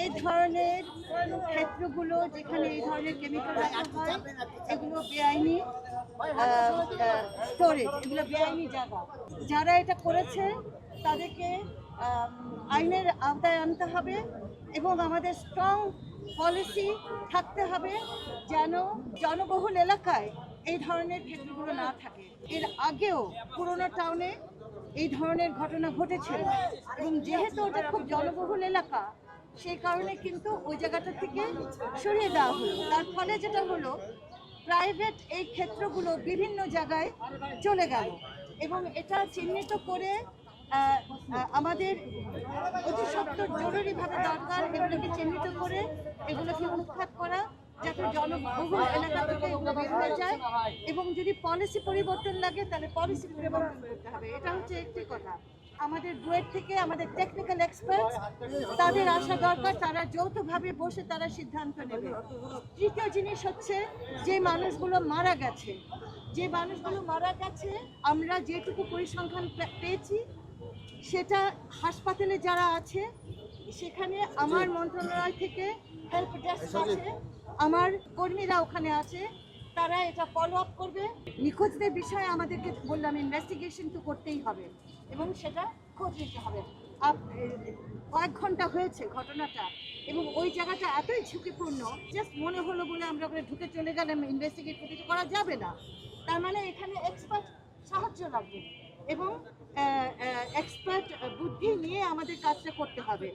এই ধরনের ক্ষেত্রগুলো যেখানে এই ধরনের কেমিক্যাল রাখা হয়, এগুলো বেআইনি স্টোরেজ এগুলো বেআইনি জায়গা। যারা এটা করেছে, তাদেরকে আইনের আওতায় আনতে হবে এবং আমাদের স্ট্রং পলিসি থাকতে হবে যেন জনবহুল এলাকায় এই ধরনের ক্ষেত্রগুলো না থাকে। এর আগেও পুরোনো টাউনে এই ধরনের ঘটনা ঘটেছিল এবং যেহেতু ওটা খুব জনবহুল এলাকা সেই কারণে কিন্তু ওই জায়গাটা থেকে সরিয়ে দেওয়া হলো। তার ফলে যেটা হলো প্রাইভেট এই ক্ষেত্রগুলো বিভিন্ন জায়গায় চলে গেল এবং এটা চিহ্নিত করে আমাদের অতি সত্তর জরুরিভাবে দরকার এগুলোকে চিহ্নিত করে এগুলোকে উৎখাত করা যাতে জনবহুল এলাকা থেকে এগুলো বের হয়ে যায় এবং যদি পলিসি পরিবর্তন লাগে, তাহলে পলিসি পরিবর্তন করতে হবে। এটা হচ্ছে একটি কথা। আমাদের বুয়েট থেকে আমাদের টেকনিক্যাল এক্সপার্ট তাদের আসা দরকার, তারা যৌথভাবে বসে তারা সিদ্ধান্ত নেবে। তৃতীয় জিনিস হচ্ছে, যে মানুষগুলো মারা গেছে, যে মানুষগুলো মারা গেছে, আমরা যেটুকু পরিসংখ্যান পেয়েছি, সেটা হাসপাতালে যারা আছে, সেখানে আমার মন্ত্রণালয় থেকে হেল্প ডেস্ক আছে, আমার কর্মীরা ওখানে আছে তারা এটা ফলো আপ করবে। নিখোঁজদের বিষয়ে আমাদেরকে বললাম ইনভেস্টিগেশন তো করতেই হবে। এবং সেটা খোঁজ নিতে হবে। কয়েক ঘণ্টা হয়েছে ঘটনাটা এবং ওই জায়গাটা এতই ঝুঁকিপূর্ণ জাস্ট মনে হলো বলে আমরা ওখানে ঢুকে চলে গেলাম ইনভেস্টিগেট করতে করা যাবে না। তার মানে এখানে এক্সপার্ট সাহায্য লাগবে এবং এক্সপার্ট বুদ্ধি নিয়ে আমাদের কাজটা করতে হবে।